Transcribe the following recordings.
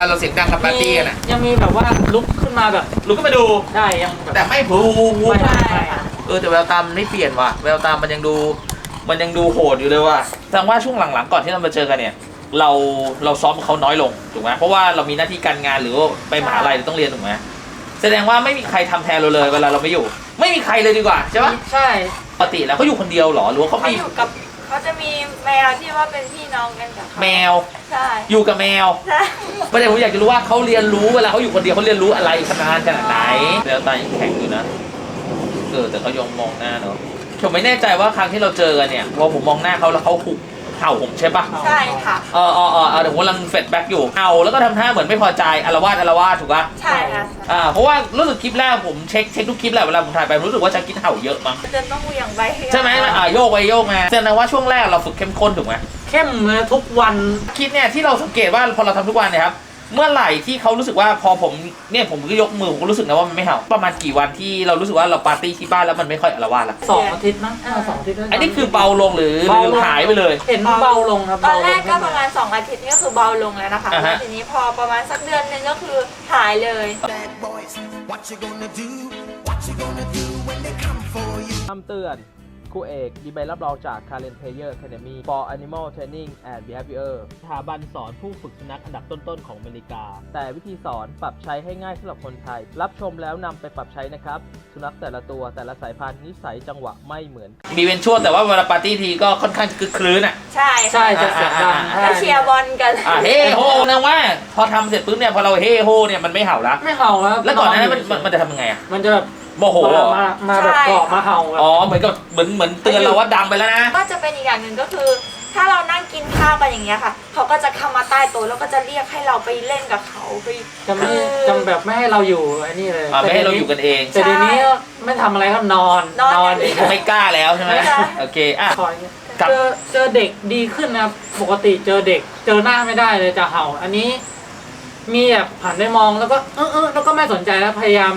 เราเสียงดังกับปาร์ตี้กันอะยังมีแบบว่าลุกขึ้นมาแบบลุกขึ้นมาดูได้ยังแบบแต่ไม่ผูผูไม่ได้ใช่ค่ะเออแต่แววตามนไม่เปลี่ยนว่ะแววตามมันยังดู มันยังดูโหดอยู่เลยว่ะแสดงว่าช่วงหลังๆก่อนที่เรามาเจอกันเนี่ย เราเราซ้อมกับเขาน้อยลงถูกไหมเพราะว่าเรามีหน้าที่การงานหรือว่าไปมหาลัยหรือต้องเรียนถูกไหมแสดงว่าไม่มีใครทำแทนเราเลยเวลาเราไม่อยู่ ไม่มีใครเลยดีกว่าใช่ปะใช่ปกติแล้วเขาอยู่คนเดียวเหรอหรือว่าเขาเขามีอยู่กับ เขาจะมีแมวที่ว่าเป็นพี่น้องกันกับเขาแมวใช่อยู่กับแมวใช่ประเด็นผมอยากจะรู้ว่าเขาเรียนรู้เวลาเขาอยู่คนเดียวเขาเรียนรู้อะไรขนาดขนาดไหนแววตายังแข็งอยู่นะเออแต่เขายองมองหน้าเนอะผมไม่แน่ใจว่าครั้งที่เราเจอกันเนี่ยพอผมมองหน้าเขาแล้วเขาหุบ เห่าผมใช่ปะใช่ค่ะ เออเออเออเออเดี๋ยวผมกำลังเฟดแบ็กอยู่เห่าแล้วก็ทำท่าเหมือนไม่พอใจอารวาสอารวาสถูกปะใช่ค่ะอ่าเพราะว่ารู้สึกคลิปแรกผมเช็คเช็คทุกคลิปแหละเวลาผมถ่ายไปผมรู้สึกว่าชาคิดเห่าเยอะมั้งจะต้องเหวี่ยงไปใช่ไหมอ่าโยกไปโยกมาแสดงว่าช่วงแรกเราฝึกเข้มข้นถูกไหมเข้มเลยทุกวันคิดเนี่ยที่เราสังเกตว่าพอเราทำทุกวันเนี่ยครับ เมื่อไหร่ที่เขารู้สึกว่าพอผมเนี่ยผมก็ยกมือผมก็รู้สึกนะว่ามันไม่เห่าประมาณกี่วันที่เรารู้สึกว่าเราปาร์ตี้ที่บ้านแล้วมันไม่ค่อยอารวาสละสองอาทิตย์นะอ่าสองอาทิตย์อันนี้คือเบาลงหรือหเบารือลงหายไปเลย เห็นเบาลงครับตอนแรกก็เบาลงประมาณ2อาทิตย์นี่ก็คือเบาลงแล้วนะคะอ่าฮะแล้วทีนี้พอประมาณสักเดือนหนึงก็คือหายเลย Bad boys, what you gonna do? What you gonna do when they come for you? คำเตือน ครูเอกมีใบรับรองจาก Karen Player Academy for Animal Training and Behavior สถาบันสอนผู้ฝึกสุนัขอันดับต้นๆของอเมริกา แต่วิธีสอนปรับใช้ให้ง่ายสำหรับคนไทย รับชมแล้วนำไปปรับใช้นะครับ สุนัขแต่ละตัวแต่ละสายพันธุ์นิสัยจังหวะไม่เหมือนกันมีเป็นช่วงแต่ว่าเวลาปาร์ตี้ทีก็ค่อนข้างคึกคลื้นอะ ใช่ใช่จะเสียงดังอ่าก็เชียร์บอลกัน อะเฮ้โฮนะว่า พอทำเสร็จปุ๊บเนี่ยพอเราเฮ้โฮเนี่ยมันไม่เห่าละไม่เห่าครับแล้วก่อนหนานั้นมันยู่มันมันจะทำยังไงอะ มันจะแบบ โมโหเหรอมามาแบบเกาะมาเห่าแบบอ๋อเหมือนกับเหมือนเหมือนเตือนเราว่าดังไปแล้วนะ ก็จะเป็นอีกอย่างหนึ่งก็คือ ถ้าเรานั่งกินข้าวกันอย่างเงี้ยค่ะ เขาก็จะเข้ามาใต้โต๊ะแล้วก็จะเรียกให้เราไปเล่นกับเขาไปจะไม่คือ จะแบบไม่ให้เราอยู่ไอ้นี่เลยอะไม่ให้เราอยู่กันเอง แต่เดี๋ยวนี้ไม่ทำอะไรครับนอนนอนอย่างเดีเอยวงไม่กล้าแล้วใช่ไหมไม่กล้า โอเคอะ คอยครับ เจอเจอเด็กดีขึ้นนะครับปกติเจอเด็ก เจอหน้าไม่ได้เลยจะเห่า อันนี้ มีแบบหันไปมองแล้วก็เออเออแล้วก็ไม่สนใจแล้วพยายาม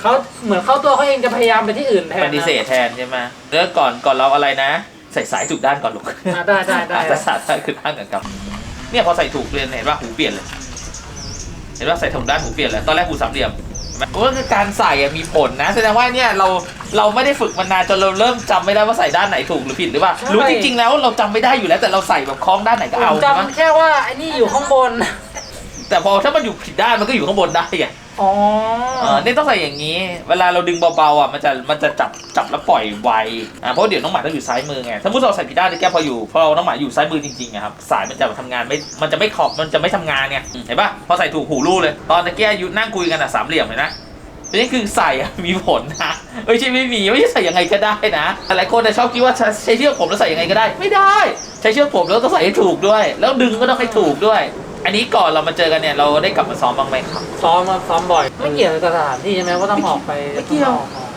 เขาเหมือนเข้าตัวเขาเองจะพยายามไปที่อื่นแทนปฏิเสธแทนใช่ไหมแล้วก่อนก่อนเราอะไรนะ ใส่สายถูกด้านก่อนลูกอะได้ได้ได้จะสาดคือด้านกันครับ เนี่ยพอใส่ถูกเรียนเห็นว่าหูเปลี่ยนเลย เห็นว่าใส่ถูกด้านหูเปลี่ยนเลยตอนแรกหูสามเหลี่ยมเห็นไหมก็คือการใส่อะมีผลนะ แสดงว่าเนี่ยเราเราไม่ได้ฝึกมานานจนเราเริ่มจำไม่ได้ว่าใส่ด้านไหนถูกหรือผิดหรือเปล่ารู้จริงๆแล้วเราจำไม่ได้อยู่แล้วแต่เราใส่แบบคล้องด้านไหนก็ผเอามใช่ไหมจำแค่ว่าไอ้นี่อยู่ข้างบนแต่พอถ้ามันอยู่ผิดด้านมันก็อยู่ข้างบนได้ไง อ๋อเออนี่ต้องใส่อย่างนี้ เวลาเราดึงเบาๆอะมันจะมันจะจับจับแล้วปล่อยไวอ่าเพราะเดี๋ยวน้องหมาต้องอยู่ซ้ายมือไงถ้ามุติเราใส่ผิดด้านนี่แกพออยู่พอเราน้องหมาอยู่ซ้ายมือจริงๆอะครับสายมันจะทำงานไม่มันจะไม่ขอบมันจะไม่ทำงานเนี่ยเห็นปะพอใส่ถูกหูรูเลย ตอนตะเกียอยู่นั่งคุยกันอะสามเหลี่ยมเห็นนะนี้คือใส่อะมีผลนะไม่ใช่ไม่มีไม่ใช่ใส่ยังไงก็ได้นะหลายคนจะชอบคิดว่าใช้ใช้เชือกผมแล้วใส่ยังไงก็ได้ ไม่ได้ ใช้เชือกผมแล้วต้องใส่ให้ถูกด้วย แล้วดึงก็ต้องให้ถูกด้วย อันนี้ก่อนเรามาเจอกันเนี่ยเราได้กลับมาซ้อมบ้างไหมครับ ซ้อมมาซ้อมบ่อย ไม่เกี่ยวกับสถานที่ใช่ไหมว่าต้องออกไปไม่เกี่ยว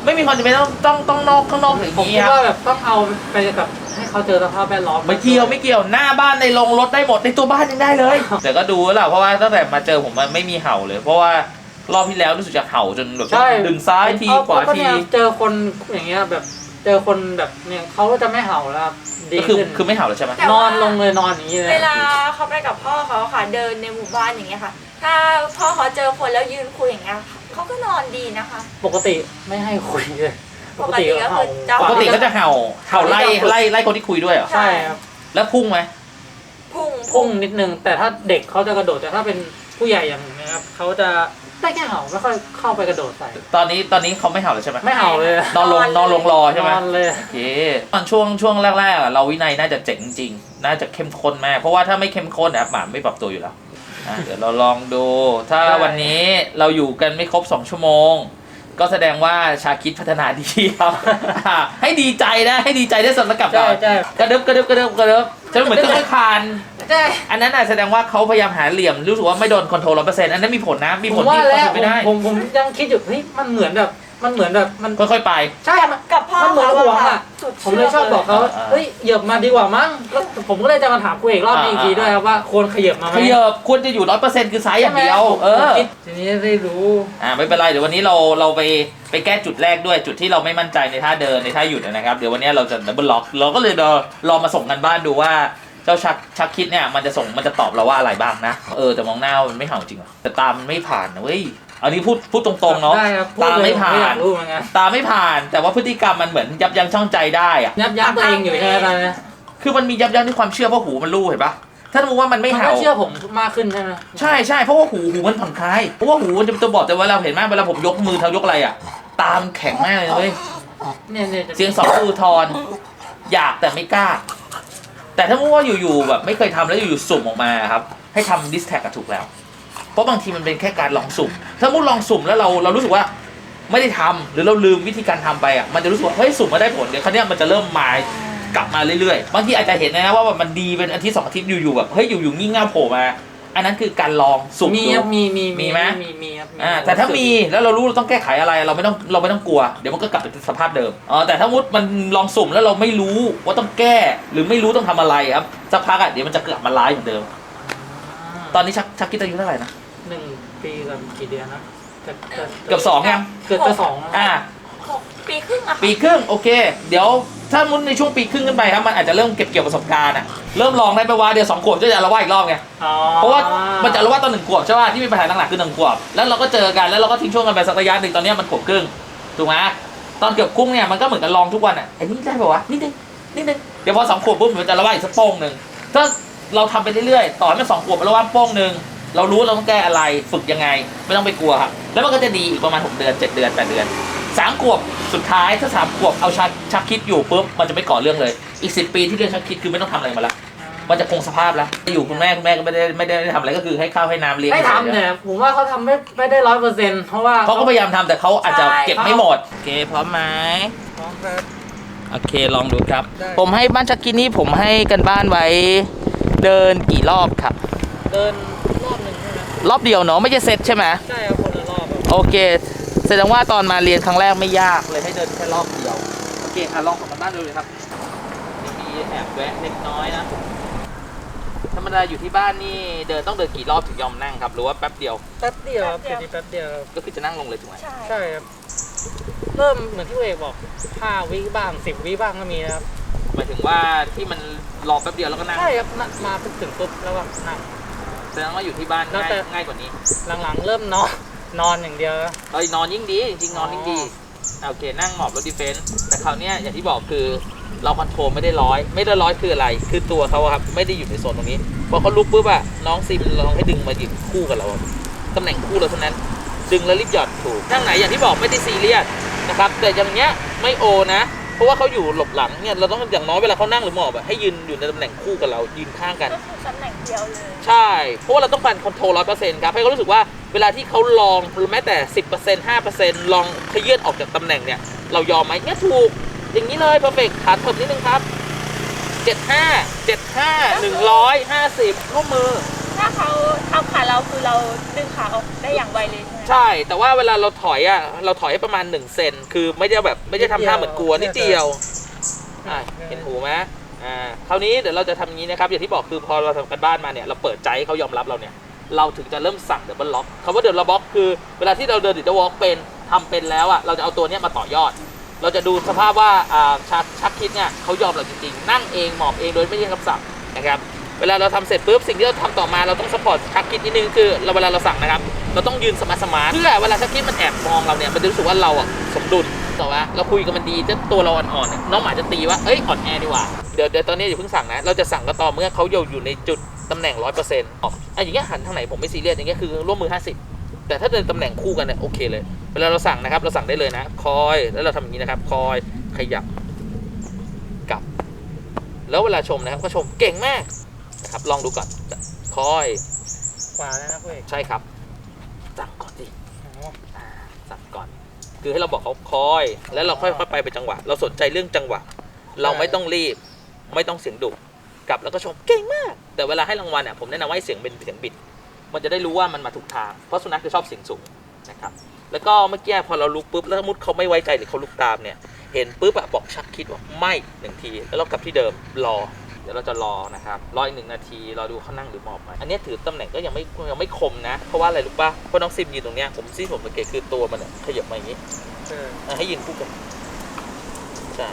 ไม่มีความจำเป็นต้องต้องต้องนอกข้างนอกอย่างผมนี้คิดครับว่าแบบต้องเอาไปกับให้เขาเจอสภาพแวดล้อมไม่เกี่ยวไม่เกี่ยวหน้าบ้านในโรงรถได้หมดในตัวบ้านยังได้เลย แต่ก็ดูแล้วล่ะเพราะว่าตั้งแต่มาเจอผมมันไม่มีเห่าเลย เพราะว่ารอบที่แล้วรู้สึกจะเห่าจนแบบใช่ดึงซ้ายทีเอขวาก็ที เนี่ยเจอคนอย่างเงี้ยแบบ เจอคนแบบเนี่ยเขาก็จะไม่เห่าแล้วครับดีก็คือขึ้นคือไม่เห่าแล้วใช่ไหมแต่นว่าอนลงเลยนอนอย่างนี้เลย เวลาเขาไปกับพ่อเขาค่ะ เดินในหมู่บ้านอย่างเงี้ยค่ะ ถ้าพ่อเขาเจอคนแล้วยืนคุยอย่างเงี้ยเขาก็นอนดีนะคะ ปกติไม่ให้คุยเลยปกติก็คือจะ ปกติก็จะเห่าเห่าไล่ไล่ไล่คนที่คุยด้วยเหรอใช่ครับแล้วพุ่งไหมพุ่งพุ่งนิดนึง แต่ถ้าเด็กเขาจะกระโดดแต่ถ้าเป็นผู้ใหญ่อย่างนี้นะครับ เขาจะได้แค่เห่าไม่ค่อยเข้าไปกระโดดใส่ ตอนนี้ตอนนี้เขาไม่เห่าแล้วใช่ไหมไม่เห่าเลยนอนลงนอนลงรอใช่ไหมนอนเลย โอเคตอนช่วงช่วงแรกๆอะเราวินัยน่าจะเจ๋งจริง น่าจะเข้มข้นมาก เพราะว่าถ้าไม่เข้มข้นนะครับหมาไม่ปรับตัวอยู่แล้วอะเดี๋ยวเราลองดู ถ้าได้ วันนี้เราอยู่กันไม่ครบ 2 ชั่วโมง ก็แสดงว่าชาคิดพัฒนาดีครับอะให้ดีใจนะ ให้ดีใจได้สำหรับกลับใช่ก่อนใช่ กระเดิบกระเดิบกระเดิบกระเดิบจะเหมือนเครื่องคาน ใช่ อันนั้นน่ะแสดงว่าเขาพยายามหาเหลี่ยมรู้สึกว่าไม่โดนคอนโทรลร้อยเปอร์เซ็นต์อันนั้นมีผลนะ มีผผลมว่าที่แล้วเขาทำไม่ได้ ผมผมผมยังคิดอยู่เฮ้ยมันเหมือนแบบ มันเหมือนแบบมันค่อยๆไป ใช่มัน กับพ่อมันเหมือนเขาห่วงค่ะอะ สุดผมเลยชอบบอกเขาอ่าเฮ้ยเหยียบมาดีกว่ามั้งแล้วผมก็เลยจะมาถามคุยอีกรอบนี้อีกทีด้วยครับว่าควรขยับมาไหมขยับควรจะอยู่ร้อยเปอร์เซ็นต์คือซ้ายอย่างเดียว เออผมคิดทีนี้ได้รู้อ่าไม่เป็นไรเดี๋ยววันนี้เราเราไปไปแก้จุดแรกด้วยจุดที่เราไม่มั่นใจในท่าเดินในท่าหยุดนะครับ เดี๋ยววันนี้เราจะดับเบิลล็อกเราก็เลยเดลองมาส่งกันบ้านดูว่า จจ้าชักชักคิดเนี่ยมันจะส่งมันจะตอบเราว่าอะไรบ้างนะ เออแต่มองหน้ามันไม่เห่าจริงเหรอแต่ตามมันไม่ผ่านนะเว้ยอันนี้พูดพูดตรงๆเนาะได้ครับพูดตาเลยไม่ผ่าผอยานกรู้เหมือนกันตาไม่ผ่าน แต่ว่าพฤติกรรมมันเหมือนยับยั้งชั่งใจได้อะยับยั้งตัวเองอยู่ใช่ไหมตอนนี้คือมันมียับยั้งที่ความเชื่อเพราะหูมันรู้เห็นปะถ้าสมมติว่ามันไม่มันเห่าก็เชื่อผมมากขึ้นใช่ไหมใช่ใช่เพราะว่าหูหูมันผ่อนคลายเพราะว่าหูมันจะตัวบอกแต่เวลาเห็นไหมเวลาผมยกมือเท้ายกอะไรอะ ตามนแข็งมากเลยเว้ยเนี่ยเนี่ยจะเสียงสองคืออุทธรณ์อยากแต่ไม่กล้า แต่ถ้ามว่าอยู่ๆแบบไม่เคยทำแล้วอยู่ๆสุ่มออกมาครับ ให้ทำดิสแท็กถูกแล้ว เพราะบางทีมันเป็นแค่การลองสุ่ม ถ้ามุดลองสุ่มแล้วเราเรารู้สึกว่าไม่ได้ทำหรือเราลืมวิธีการทำไปอะมันจะรู้สึกว่าเฮ้ยสุ่มมาได้ผลเดี๋ยวครั้งนี้มันจะเริ่มมากลับมาเรื่อยๆบางทีอาจจะเห็นนะว่าแบบมันดีเป็นอาทิตย์สองอาทิตย์อยู่ๆแบบเฮ้ยอยู่ๆงี่เง่าโผล่มา อันนั้นคือการลองสุ่มมีดู ครับมีมีมีไหม มีมีครับอ่าแต่ถ้ามีแล้วเรารู้เราต้องแก้ไขอะไรเราไม่ต้องเราไม่ต้องกลัว เดี๋ยวมันก็กลับไปสภาพเดิมอ๋อแต่ถ้ามุดมันลองสุ่มแล้วเราไม่รู้ว่าต้องแก้หรือไม่รู้ต้องทำอะไรครับสักพักอะเดี๋ยวมันจะกลับมาร้ายเหมือนเดิม ตอนนี้ชักชักคิดอายุเท่าไหร่นะหนึ่งปีกับกี่เดือนนะเกือบเกือบเกือบสองยังเกือบจะสองแล้วอ่าหก ปีครึ่งอะค่ะปีครึ่งโอเค เดี๋ยวถ้ามุดในช่วงปีครึ่งขึ้นไปครับมันอาจจะเริ่มเก็บเกี่ยวประสบการณ์อะเริ่มลองได้ไปว่าเดี๋ยวสองขวบจะอาละวาดอีกรอบไงอ๋อเพราะว่ามันจะอาละวาดตอนหนึ่งขวบใช่ป่ะที่มีปัญหาหนักๆคือหนึ่งขวบแล้วเราก็เจอกันแล้วเราก็ทิ้งช่วงกันไปสักระยะหนึ่งตอนเนี้ยมันขวบครึ่งถูกไหมตอนเกือบครึ่งเนี่ยมันก็เหมือนกันลองทุกวันอะไอ้นี่ได้ป่าวะนิดนึงนิดนึงเดี๋ยวพอสองขวบปุ๊บมันจะอาละวาดอีกสักโป้งหนึ่งถ้าเราทำไปเรื่อยๆต่อให้มันสองขวบอาละวาดโป้งหนึ่ง เรารู้ว่าเราต้องแก้อะไรฝึกยังไง ไม่ต้องไปกลัวครับ แล้วมันก็จะดีอีกประมาณหกเดือนเจ็ดเดือนแปดเดือนสามขวบสุดท้ายถ้าสามขวบเอาชักชักคิดอยู่ปุ๊บมันจะไม่ก่อเรื่องเลย อีกสิปีที่เรียนชักคิดคือไม่ต้องทำอะไรมาละมันจะคงสภาพแล้วอยู่คุณแม่คุณแม่ก็ไม่ได้ไม่ได้ทำอะไรก็คือให้ข้าวให้น้ำเลี้ยงไม่ทำเนี่ยผมว่าเขาทำไม่ไม่ได้ร้อยเปอร์เซ็นต์เพราะว่าเขาก็พยายามทำแต่เขาอาจจะเก็บไม่หมดโอเคพร้อมไหมน้องครับโอเคลองดูครับได้ผมให้บ้านชักกินนี่ผมให้กันบ้านไว้เดินกี่รอบครับ เดิน รอบเดียวเนาะไม่ใช่เซตใช่ไหมใช่ครับคนละรอบครับโอเค แสดงว่าตอนมาเรียนครั้งแรกไม่ยากเลยให้เดินแค่รอบเดียว โอเคอะลองของกันบ้านดูเลยครับมีแอบแวะเล็กน้อยนะธรรมดาอยู่ที่บ้านนี่เดินต้องเดินกี่รอบถึงยอมนั่งครับหรือว่าแป๊บเดียวแป๊บเดียวครับพอดีแป๊บเดียวครับก็คือจะนั่งลงเลยถูกไหมใช่ใช่ครับเริ่มเหมือนที่เอกบอกห้าวิบ้างสิบวิบ้างก็มีนะครับหมายถึงว่าที่มันรอแป๊บเดียวแล้วก็นั่งใช่ครับน่ะมาถึงปุ๊บแล้วก็นั่ง แสดงว่าอยู่ที่บ้านแล้วง่ายแต่ง่ายกว่านี้หลังๆ เริ่มนอนนอนอย่างเดียวแล้วเอ้ยนอนยิ่งดี จริงๆนอนยิ่งดีอะโอเคนั่งหมอบรถดีเฟนส์แต่คราวเนี้ยอย่างที่บอกคือเราคอนโทรลไม่ได้ร้อย ไม่ได้ร้อยคืออะไร คือตัวเขาอะครับไม่ได้อยู่ในโซนตรงนี้พอเขาลุกปุ๊บอะน้องซิมลองให้ดึงมายืนคู่กับเราตำแหน่งคู่เราเท่านั้น ดึงแล้วรีบหย่อนถูกนั่งไหนอย่างที่บอกไม่ได้ซีเรียสนะครับแต่อย่างเงี้ยไม่โอนะ เพราะว่าเขาอยู่หลบหลังเนี่ยเราต้องอย่างน้อยเวลาเขานั่งหรือหมอบอะให้ยืนอยู่ในตำแหน่งคู่กับเรายืนข้างกัน ก็คือตำแหน่งเดียวเลย ใช่ เพราะว่าเราต้องการคอนโทรลร้อยเปอร์เซ็นต์ครับ ให้เขารู้สึกว่าเวลาที่เขาลองหรือแม้แต่สิบเปอร์เซ็นต์ห้าเปอร์เซ็นต์ลองขยื่นออกจากตำแหน่งเนี่ย เรายอมไหมเนี่ยถูก อย่างนี้เลยเพอร์เฟกต์ฐานถดนิดนึงครับเจ็ดห้าเจ็ดห้าหนึ่งร้อยห้าสิบข้อมือ ถ้าเขาทำขาเราคือเราดึงขาออกได้อย่างไวเลยใช่ไหมใช่ แต่ว่าเวลาเราถอยอะ เราถอยให้ประมาณ1เซน คือไม่ได้แบบไม่ได้ทำท่าเหมือนกลัวนิดเดียวอะเห็นหูไหมอ่า คราวนี้เดี๋ยวเราจะทำอย่างนี้นะครับ อย่างที่บอกคือพอเราทำกันบ้านมาเนี่ย เราเปิดใจให้เขายอมรับเราเนี่ย เราถึงจะเริ่มสั่งเด b บ l ล็อกคำว่าเด b บ l ล็อกคือเวลาที่เราเดินดิจิทัลวอล์กเป็นทำเป็นแล้วอะ เราจะเอาตัวเนี้ยมาต่อยอด เราจะดูสภาพว่าอ่าชักชักคิดเนี่ยเขายอมเราจริงๆ นั่งเองหมอบเองโดยไม่ได้คำสั่งนะครับ เวลาเราทำเสร็จปุ๊บสิ่งที่เราทำต่อมาเราต้องสปอร์ตชักคิดนิดนึงคือเราเวลาเราสั่งนะครับเราต้องยืนสมาสมาเพื่อเวลาชักคิดมันแอบมองเราเนี่ยมันจะรู้สึกว่าเราอะสมดุลต่อว่าเราคุยกับมันดีจะตัวเราอ่อนๆเนี่ยน้องหมาจะตีว่าเอ้ยอ่อนแอดีกว่าเดี๋ยวเดี๋ยวตอนนี้อย่าเพิ่งสั่งนะเราจะสั่งก็ต่อเมื่อเขาอยู่อยู่ในจุดตำแหน่งร้อยเปอร์เซ็นต์ออกอะอย่างเงี้ยหันทางไหนผมไม่ซีเรียสอย่างเงี้ยคือร่วมมือห้าสิบแต่ถ้าเดินตำแหน่งคู่กันเนี่ยโอเคเลยเวลาเราสั่งนะครับเราสั่งได้เลยนะ คอยแล้วเราทำอย่างนี้นะครับ คอยขยับกลับ แล้วเวลาชมนะครับก็ชมเก่งมาก ครับลองดูก่อนคอยกว่าแล้วนะพี่เอกใช่ครับ สั่งก่อนสิอ๋ออ่าสั่งก่อน คือให้เราบอกเขาคอย แล้วเราค่อยๆไปเป็นจังหวะ เราสนใจเรื่องจังหวะ เราไม่ต้องรีบ ไม่ต้องเสียงดุกลับแล้วก็ชมเก่งมาก แต่เวลาให้รางวัลเนี่ยผมแนะนำว่าให้เสียงเป็นเสียงบิด มันจะได้รู้ว่ามันมาถูกทางเพราะสุนัขจะชอบเสียงสูงนะครับแล้วก็เมื่อกี้พอเราลุกปุ๊บแล้วสมมติเขาไม่ไว้ใจหรือเขาลุกตามเนี่ย เห็นปุ๊บอะบอกชักคิดว่าไม่หนึ่งที แล้วเรากลับที่เดิมรอ เดี๋ยวเราจะรอนะครับรออีกหนึ่งนาทีรอดูเขานั่งหรือหมอบไหมอันนี้ถือตำแหน่งก็ยังไม่ยังไม่คมนะ เพราะว่าอะไรรู้ป่ะเพราะน้องซิมยืนตรงเนี้ยผมซี่ผมสังเกตคือตัวมันอะขยับมาอย่างนี้เอออะให้ยืนคู่กันใช่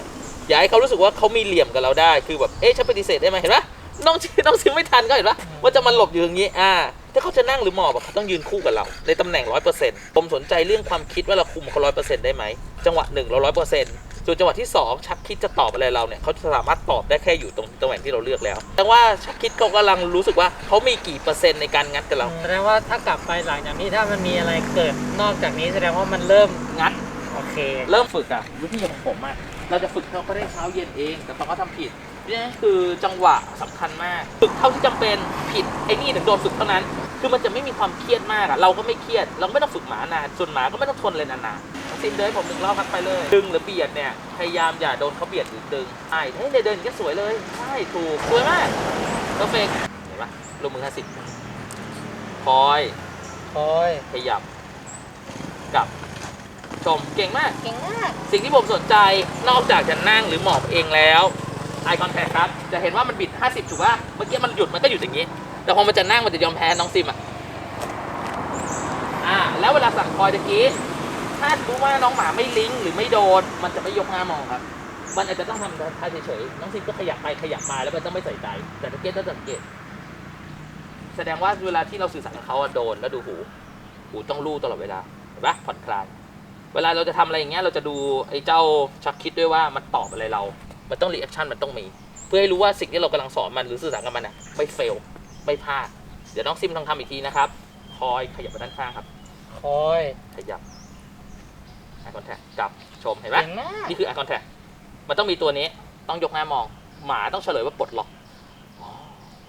อย่าให้เขารู้สึกว่าเขามีเหลี่ยมกับเราได้คือแบบเอ๊ะฉันปฏิเสธได้ไหมเห็นปะน้องน้องซิมไม่ทันก็เห็นปะว่าจะมาหลบอยู่อย่างนี้อ่าถ้าเขาจะนั่งหรือหมอบอะเขาต้องยืนคู่กับเรา ในตำแหน่งร้อยเปอร์เซ็นต์ผมสนใจเรื่องความคิดว่าเราคุมเขาร้อยเปอร์เซ็นต์ได้ไหมจังหวะหนึ่งเราร้อยเปอร์เซ็นต์ ส่วนจังหวะที่สองชักคิดจะตอบอะไรเราเนี่ยเขาจะสามารถตอบได้แค่อยู่ตรงตำแหน่งที่เราเลือกแล้ว แต่ว่าชักคิดเขากำลังรู้สึกว่าเขามีกี่เปอร์เซ็นต์ในการงัดกับเราแสดงว่าถ้ากลับไปหลังจากนี้ถ้ามันมีอะไรเกิดนอกจากนี้แสดงว่ามันเริ่มงัดโอเค เริ่มฝึกอะวิธีของผมอะเราจะฝึกเขาก็ได้เช้าเย็นเอง แต่พอเขาทำผิด นี่คือจังหวะสำคัญมากฝึกเท่าที่จำเป็นผิดไอ้นี่ถึงโดนฝึกเท่านั้น คือมันจะไม่มีความเครียดมากอะเราก็ไม่เครียด เราไม่ต้องฝึกหมานานส่วนหมาก็ไม่ต้องทนเลยนานๆซินเดินผมหนึ่งรอบพักไปเลย ดึงหรือเบียดเนี่ยพยายามอย่าโดนเขาเบียดหรือดึงใช่เฮ้ยเนี่ยเดินอย่างนี้ยสวยเลยใช่ถูกสวยมากเพอร์เฟกเห็นปะลงมือห้าสิบคอยคอยขยับกลับชมเก่งมาก เก่งมาก สิ่งที่ผมสนใจนอกจากจะนั่งหรือหมอบเองแล้ว ไอคอนแทคครับ จะเห็นว่ามันบิด 50ถูกป่ะเมื่อกี้มันหยุดมันก็หยุดอย่างนี้ แต่พอมันจะนั่งมันจะยอมแพ้น้องซิมอะอ่าแล้วเวลาสั่งคอยตะกี้ถ้ารู้ว่าน้องหมาไม่ลิงก์หรือไม่โดน มันจะไม่ยกหน้ามองครับ มันอาจจะต้องทำท่าเฉยๆ น้องซิมก็ขยับไปขยับมาแล้วมันต้องไม่ใส่ใจ แต่ตะเกียต้องสังเกต แสดงว่าเวลาที่เราสื่อสารกับเขาโดนแล้วดูหู หูต้องลู่ตลอดเวลาเห็นปะผ่อนคลาย เวลาเราจะทำอะไรอย่างเงี้ยเราจะดูไอ้เจ้าชักคิดด้วยว่ามันตอบอะไรเรา มันต้องรีแอคชั่นมันต้องมี เพื่อให้รู้ว่าสิ่งที่เรากำลังสอนมันหรือสื่อสารกับมันอะไม่เฟลไม่พลาด เดี๋ยวน้องซิมลองทำอีกทีนะครับ คอยขยับไปด้านข้างครับ คอยขยับ eye contact จับชมเห็นไหมเก่งมากนี่คือ eye contact มันต้องมีตัวนี้ต้องยกหน้ามอง หมาต้องเฉลยว่าปลดล็อกอ๋อ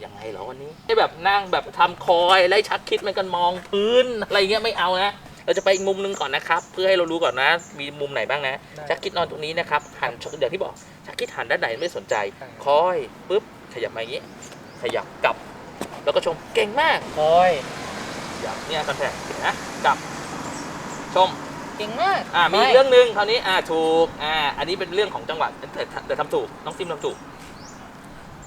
ยังไงเหรอวันนี้ไม่แบบนั่งแบบทำคอยไล่ชักคิดมันกันมองพื้นอะไรเงี้ยไม่เอานะ เราจะไปอีกมุมหนึงก่อนนะครับ เพื่อให้เรารู้ก่อนนะ มีมุมไหนบ้างนะชักคิดนอนตรงนี้นะครับหันอย่างที่บอกชักคิดหันด้านไหนไม่สนใจคอยปุ๊บขยับมาอย่างนี้ ขยับกลับ แล้วก็ชมเก่งมากคอยขยับเนี่ยคอนแทคนะกลับชมเก่งมากอ่ามีอีกเรื่องหนึ่งคราวนี้อ่าถูกอ่าอันนี้เป็นเรื่องของจังหวะแต่แต่ทำถูกน้องซิมทำถูก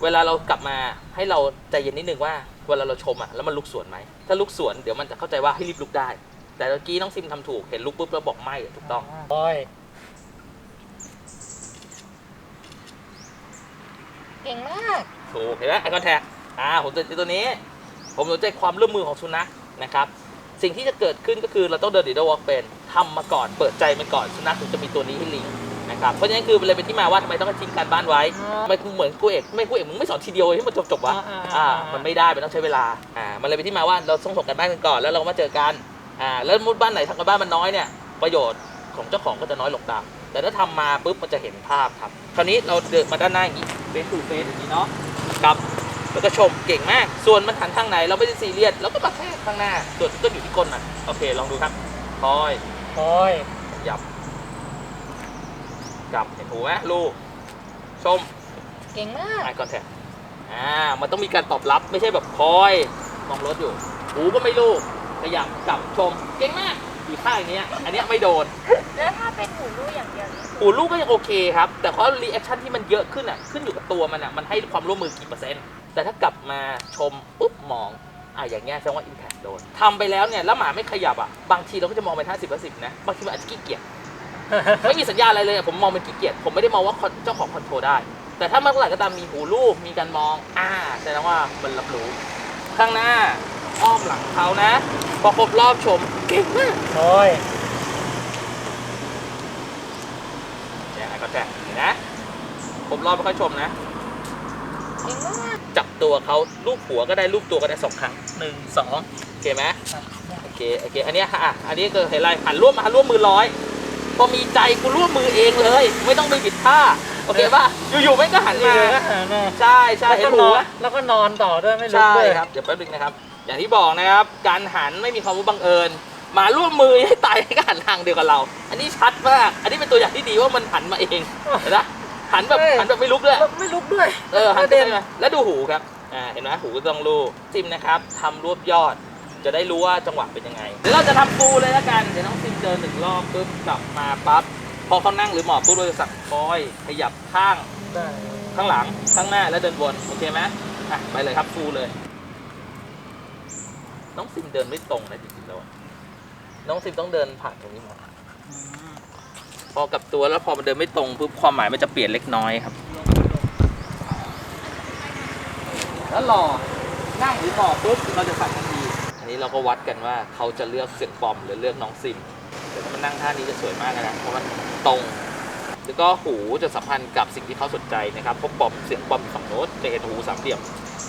เวลาเรากลับมาให้เราใจเย็นนิดนึงว่าเวลาเราชมอะแล้วมันลุกสวนไหมถ้าลุกสวนเดี๋ยวมันจะเข้าใจว่าให้รีบลุกได้ แต่เมื่อกี้น้องซิมทำถูกเห็นลุกปุ๊บแล้วบอกไม่ถูกต้องคอยเก่งมาก ถูกเห็นไหมไอคอนแทคอ่าผมสนใจตัวนี้ ผมสนใจความร่วมมือของสุนัขนะครับ สิ่งที่จะเกิดขึ้นก็คือเราต้องเดินดีดวอล์กเป็นทำมาก่อน เปิดใจมันก่อนสุนัขถึงจะมีตัวนี้ให้ลิงก์นะครับเพราะฉะนั้นคือเลยเป็นที่มาว่าทำไมต้องทิ้งการบ้านไว้ทำไมคุณเหมือนกูเอกไม่กูเอกมึงไม่สอนทีเดียวให้มันจบจบๆวะอ่า มันไม่ได้มันต้องใช้เวลาอ่ามันเลยเป็นที่มาว่าเราต้องส่งกันบ้านกันก่อนแล้วเรามาเจอกัน อ่าแล้วมุดบ้านไหนทำกันบ้านมันน้อยเนี่ยประโยชน์ของเจ้าของก็จะน้อยลงตาม แต่ถ้าทำมาปุ๊บมันจะเห็นภาพครับ คราวนี้เราเดินมาด้านหน้าอย่างนี้เฟสทูเฟสอย่างนี้เนาะครับแล้วก็ชมเก่งมาก ส่วนมันหันทางไหนเราไม่ได้ซีเรียสเราก็มาแค่ข้างหน้า ส่วนก็อยู่ที่ก้นมันโอเคลองดูครับคอยคอยยับจับเห็นหูไหมลูกชม เก่งมาก eye contact อ่ามันต้องมีการตอบรับไม่ใช่แบบคอยมองรถอยู่หูก็ไม่ลูก ขยับกลับชมเก่งมากอยู่ท่าอย่างเนี้ยอันเนี้ยไม่โดน แล้วถ้าเป็นหูรูอย่างเดียวนี่หูลูกก็ยังโอเคครับ แต่เพราะรีแอคชั่นที่มันเยอะขึ้นอะขึ้นอยู่กับตัวมันอะมันให้ความร่วมมือกี่เปอร์เซ็นต์ แต่ถ้ากลับมาชมปุ๊บมองอะอย่างเงี้ยแสดงว่า impact โดนทำไปแล้วเนี่ยแล้วหมาไม่ขยับอะบางทีเราก็จะมองเป็นห้าสิบสิบนะบางทีมันอาจจะขี้เกียจ ไม่มีสัญญาณอะไรเลยอะผมมองเป็นขี้เกียจผมไม่ได้มองว่าคนเจ้าของคอนโทรลได้ แต่ถ้าเมื่อไหร่ก็ตามมีหูลูกมีการมอง อ่าแสดงว่ามันรับรู้ ข้างหน้า อ้อมหลังเขานะพอครบรอบชมเก่งมากคอยเนี่ยไอ้ก็แจกเห็นนะครบรอบไม่ค่อยชมนะ เก่งมากจับตัวเขาลูบหัวก็ได้ลูบตัวก็ได้สองครั้งหนึ่งสองโอเคไหมโอเคโอเคอันเนี้ยค่ะอะอันนี้คือเห็นอะไรหันร่วมหันร่วมมือร้อยพอมีใจกูร่วมมือเองเลย ไม่ต้องไปบิดท่าโอเคป่ะอยู่ๆไม่ก็หันนี่มาเลยก็หาแน่ใช่ใช่แล้วเห็ก็นนหูอนไหมแล้วก็นอนต่อด้วยไม่ลุกใช่ด้วยครับเดี๋ยวแป๊บนึงนะครับ อย่างที่บอกนะครับ การหันไม่มีความว่าบังเอิญหมาร่วมมือให้ตายให้ก็หันทางเดียวกับเรา อันนี้ชัดมาก อันนี้เป็นตัวอย่างที่ดีว่ามันหันมาเองเห็นไหมหันแบบหันแบบไม่ลุกเลยแล้วไม่ลุกด้วยเออหันประไปเด็นเลยแล้วดูหูครับอ่าเห็นไหมหูก็ต้องรูซิมนะครับทำรวบยอด จะได้รู้ว่าจังหวะเป็นยังไงเดี๋ยวเราจะทำฟูลเลยแล้วกันเดี๋ยวน้องซิมเดินหนึ่งรอบปุ๊บกลับมาปั๊บพอเขานั่งหรือหมอบปุ๊บเราจะสั่งคอยขยับข้างได้ข้างหลังข้างหน้าแล้วเดินวนโอเคไหมอะไปเลยครับฟูลเลย น้องซิมเดินไม่ตรงนะจริงๆแล้วอะน้องซิมต้องเดินผ่านตรงนี้มาพอกลับตัวแล้วพอมันเดินไม่ตรงปุ๊บความหมายมันจะเปลี่ยนเล็กน้อยครับ แล้วรอนั่งหรือรอปุ๊บเราจะสั่งทันทีอันนี้เราก็วัดกันว่าเขาจะเลือกเสียงปอมหรือเลือกน้องซิมเดี๋ยวถ้ามันนั่งท่านี้จะสวยมากเลยนะเพราะมันตรง แล้วก็หูจะสัมพันธ์กับสิ่งที่เขาสนใจนะครับเพราะปอมเสียงปอมฝั่งโน้ตจะเห็นหูสามเหลี่ยม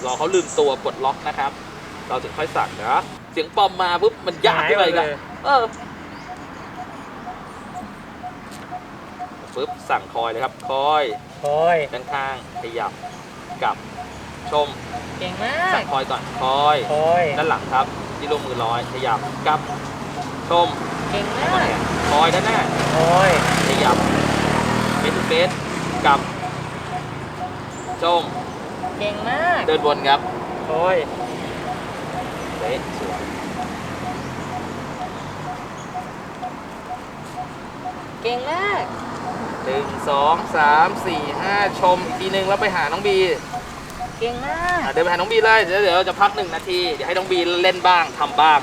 รอเขาลืมตัวกดล็อกนะครับ เราถึงค่อยสั่งนะ เสียงปอมมาปุ๊บมันยากขึ้นไปอีกันเออปุ๊บสั่งคอยเลยครับ คอยโอ้ยด้านข้างขยับกลับชม เก่งมาสั่กงคอยก่อนคอยโอ้ยด้านหลังครับ ที่ลงมือร้อยขยับกลับชม เก่งแล้วมาก็กแหนคอยด้านหน้าโอ้ยขยับเฟสทูเฟสกลับชม เก่งมาก เดินวนครับโอ้ย เป๊ะสวยเก่งมากหนึ่งสองสามสี่ห้าชมอีกทีหนึ่งแล้วไปหาน้องบีเก่งมากอะเดินไปหาน้องบีเลยเดี๋ยวเดี๋ยวเราจะพักหนึ่งนาทีเดี๋ยวให้น้องบีเล่นบ้างทำบ้าง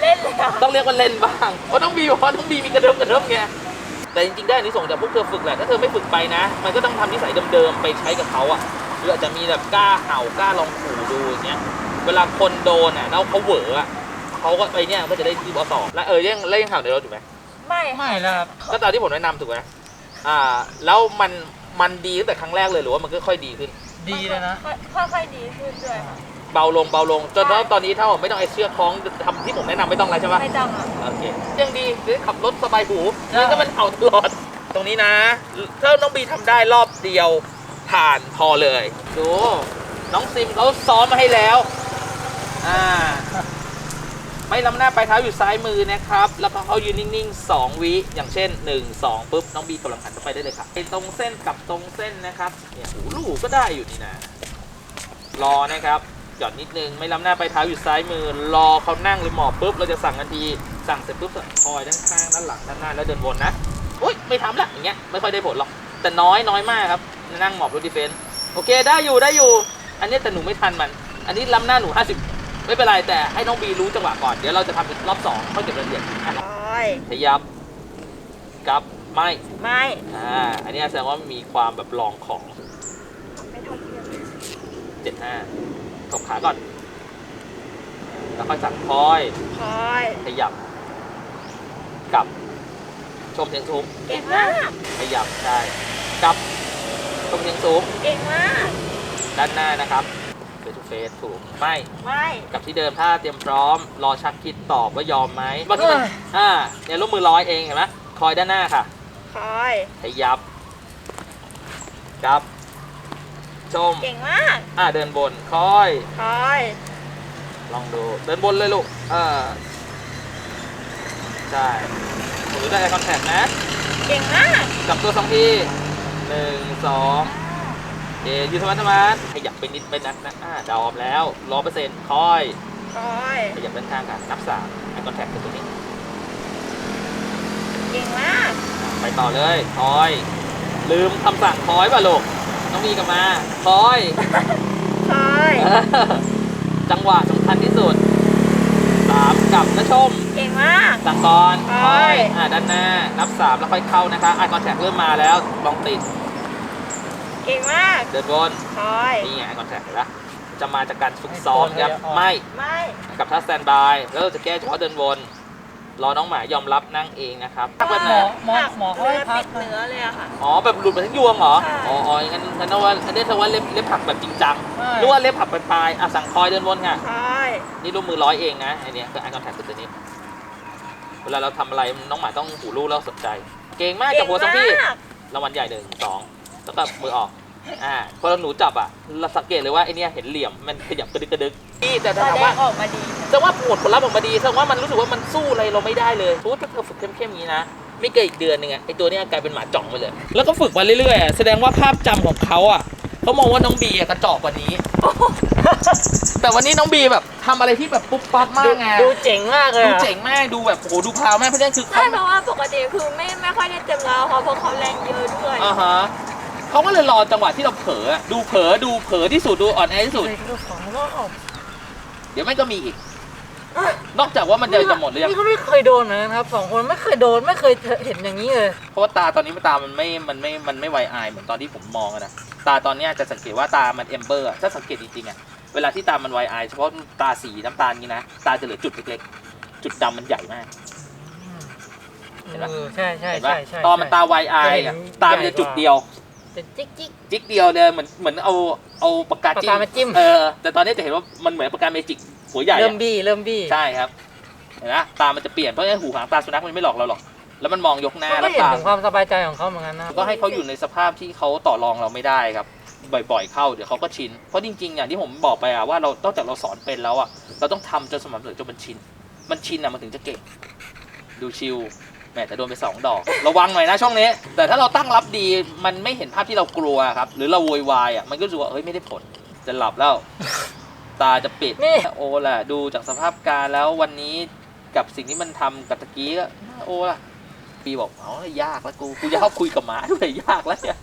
เล่นเลยอะต้องเรียกว่าเล่นบ้างเพราะน้องบีบอกว่าน้องบีมีกระเดิมกระเดิมไงแต่จริงๆได้อันนี้ส่งส์จากพวกเธอฝึกแหละถ้าเธอไม่ฝึกไปนะ มันก็ต้องทำนิสัยเดิมๆไปใช้กับเขาอะหรืออาจจะมีแบบกล้าเห่ากล้าลองขู่ดูอย่างเงี้ย เวลาคนโดนอะแล้วเขาเหวออะเขาก็ไปเนี่ยก็จะได้รีบเอาต่อแล้วเออยังเล่นเห่าในรถถูกไหมไม่ไม่แล้วครับก็ตามที่ผมแนะนำถูกไหมอ่า แล้วมันมันดีตั้งแต่ครั้งแรกเลยหรือว่ามันก็ค่อยดีขึ้น ดีเลยนะ ค่อยๆดีขึ้นด้วยค่ะ เบาลงเบาลงจนตอนนี้ถ้าผมไม่ต้องไอ้เชือกคล้องทำที่ผมแนะนำไม่ต้องแล้วใช่ปะ ไม่จำอะ โอเคยังดีได้ขับรถสบายหูนี่ก็มันเห่าตลอด ตรงนี้นะ ถ้าน้องบีทำได้รอบเดียวผ่านพอเลย ดู น้องซิมเขาซ้อมมาให้แล้ว อ่า ไม่ล้ำหน้าปลายเท้าอยู่ซ้ายมือนะครับ แล้วก็เขายืนนิ่งๆ 2 วิ อย่างเช่น 1 2ปุ๊บ น้องบีกำลังหันไปได้เลยครับไอ้ตรงเส้นกับตรงเส้นนะครับ เนี่ยหูลูกก็ได้อยู่นี่นะ รอนะครับหย่อนนิดนึง ไม่ล้ำหน้าไปลายเท้าอยู่ซ้ายมือ รอเขานั่งหรือหมอบปุ๊บ เราจะสั่งทันที สั่งเสร็จปุ๊บคอยด้านข้างด้านหลังด้านหน้าแล้วเดินวนนะอุ้ยไม่ทำละอย่างเงี้ย ไม่ค่อยได้ผลหรอก แต่น้อยน้อยมากครับ นั่งหมอบรถดีเฟนโอเค ได้อยู่ ได้อยู่ อันนี้แต่หนูไม่ทันมัน อันนี้ล้ำหน้าหนู 50 ไม่เป็นไรแต่ให้น้องบีรู้จังหวะก่อน เดี๋ยวเราจะทำอีกรอบสองค่อยเก็บรายละเอียดอะโอ้ยขยับกลับไม่ไม่อ่าอันนี้แสดงว่ามีความแบบลองของไม่เท่าเทียมเจ็ดห้าตบขาก่อน แล้วค่อยสั่งคอย คอยขยับกลับ ชมเสียงสูงเก่งมากขยับได้กลับ ชมเสียงสูงเก่งมากด้านหน้านะครับ เฟสทูเฟสถูกไม่ไม่กลับที่เดิมถ้าเตรียมพร้อม รอชักคิดตอบว่ายอมไหมบางทีมันอ่าเนี่ยลูกมือร้อยเองเห็นไหมคอยด้านหน้าค่ะ คอยขยับกลับชมเก่งมาก อ่าเดินบนคอย คอย ลองดูเดินบนเลยลูกเออใช่หรือได้ไอคอนแทคนะ เก่งมากกลับตัวสองทีหนึ่งสอง เอยืนสมาธิสมาธิขยับไปนิดไปนัดนะอ่าดาวออมแล้วร้อยเปอร์เซ็นต์คอยคอยขยับด้านข้างค่ะนับสามไอคอนแทคคือตัวนี้เก่งมากไปต่อเลยคอย ลืมคำสั่งคอยป่ะลูกน้องมีกลับมาคอยคอยเออจังหวะสำคัญที่สุดสามกลับนะชมเก่งมากสั่งกรคคออยยอ่าด้านหน้านับสามแล้วค่อยเข้านะคะไอคอนแทคเริ่มมาแล้วลองติด เก่งมากเดินบนคอยนี่ไงไอคอนแทคเห็นปะจะมาจากการฝึกซ้อมครับไม่ไม่กับท่าสแตนบายแล้วเราจะแก้เฉพาะเดินวนรอน้องหมายอมรับนั่งเองนะครับพักแบบหไหมนอหมอหมอเขาเลืให้อดพัปิกดเนื้อเลยอะค่ะอ๋อแบบหลุดมาทั้งยวงเหรอใช่อ๋ออ๋ออย่างนั้นงั้นว่าอันนี้ถือว่าเล็บเล็บผักแบบจริงจังใช่หรือว่าเล็บผักปลายๆอะสั่งคอยเดินวนค่ะคอยนี่ลูกมือร้อยเองนะไอเนี้ยคือไอคอนแทคคือตัวนี้เวลาเราทำอะไรน้องหมาต้องหูรูแล้วสนใจ เก่งมากจับหัวสองที่เก่งมากรางวัลใหญ่หนึ่งสอง แล้วก็มือออก อ่าพอเราหนูจับอะเราสังเกตเลยว่าไอเนี้ยเห็นเหลี่ยมมันขยับกระดึกกระดึกนี่แต่แสถามดว่างออกมาดีแสดงว่าผลผลลัพธ์ออกมาดีแสดงว่ามันรู้สึกว่ามันสู้อะไรเราไม่ได้เลยสมมติถ้าเธอฝึกเข้มๆอย่างนี้นะไม่เกินอีกเดือนหนึงอะไอตัวเนี้ยกลายเป็นหมาจ่องไปเลย แล้วก็ฝึกมาเรื่อยๆอะแสดงว่าภาพจำของเขาอะเขามองว่าน้องบีอะกระจอกกว่านี้ แต่วันนี้น้องบีแบบทำอะไรที่แบบปุ๊บปั๊บมากไงดูเจ๋งมากเลยดูอะเจ๋งมากดูแบบโอ้โหดูพราวมากเพราะฉะนั้นคือใช่เขาเพราะว่าปกติคือไม่ไม่ค่อยได้เต็มแล้วค่ะเพราะเขาแรงเยอะด้วยอ่าฮะ เขาก็เลยรอจังหวะที่เราเผลออะดูเผลอดูเผลอที่สุดดูอ่อนแอที่สุดดูของรอบเดี๋ยวไม่ก็มีอีก นอกจากว่ามันจะจะหมดหรือยังนี่ก็ไม่เคยโดนเหมือนกันครับสองคนไม่เคยโดนไม่เคยเห็นอย่างนี้เลย เพราะว่าตาตอนนี้มันตามันไม่ มันไม่ มันไม่ไวอายเหมือนตอนที่ผมมองอะนะ ตาตอนเนี้ยจะสังเกตว่าตามันเอมเบอร์อะถ้าสังเกตจริงๆอะเวลาที่ตามันไวไอเฉพาะตาสีน้ำตาลนี้นะ ตาจะเหลือจุดเล็กๆ จุดดำมันใหญ่มาก เห็นปะ เออใช่ใช่เห็นใช่ปะใช่ตอนมันตาไวไอจะเห็นอะตามันจะจุดเดียว จะจิ๊กจิ๊ก จิ๊กเดียวเลยเหมือนเหมือนเอาเอาปากกาปากกามาจิ้ม เออแต่ตอนนี้จะเห็นว่ามันเหมือนปากกาเมจิกหัวใหญ่อะเริ่มบี้เริ่มบี้ใช่ครับเห็นไหมตามันจะเปลี่ยนเพราะฉะนั้นหูหางตาสุนัขมันไม่หลอกเราหรอกแล้วมันมองยกหน้ามันแล้ก็วเห็นตาถึงความสบายใจของเขาเหมือนกันนะ ก็ให้เขาอยู่ในสภาพที่เขาต่อรองเราไม่ได้ครับ บ่อยๆเข้าเดี๋ยวเขาก็ชิน เพราะจริงๆอย่างที่ผมบอกไปอะว่าเรานอกจากเราสอนเป็นแล้วอะเราต้องทำจนสม่ำเสมอจนมันชิน มันชินอะมันถึงจะเก่ง ดูชิล แหมแต่โดนไปสองดอก ระวังหน่อยนะช่วงนี้ แต่ถ้าเราตั้งรับดีมันไม่เห็นภาพที่เรากลัวครับ หรือเราโวยวายอะมันก็รู้สึกว่าเฮ้ยไม่ได้ผลจะหลับแล้ว ตาจะปิดนี่ โอ้ล่ะ ดูจากสภาพการแล้ววันนี้กับสิ่งที่มันทำกับตะกี้ก็โอ้ล่ะปีบอกเอาละยากแล้วกูกูจะเข้าคุยกับหมาด้วยยากแล้วเนี่ย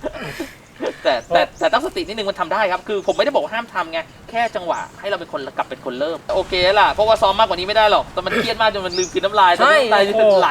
แต่แต่แต่ตั้งสตินิดนึงมันทำได้ครับ คือผมไม่ได้บอกว่าห้ามทำไง แค่จังหวะให้เราเป็นคนกลับเป็นคนเริ่ม โอเคล่ะ เพราะว่าซ้อมมากกว่านี้ไม่ได้หรอกแต่มันเครียดมากจนมันลืมคืนน้ำลายใช่น้ำลายจนไหล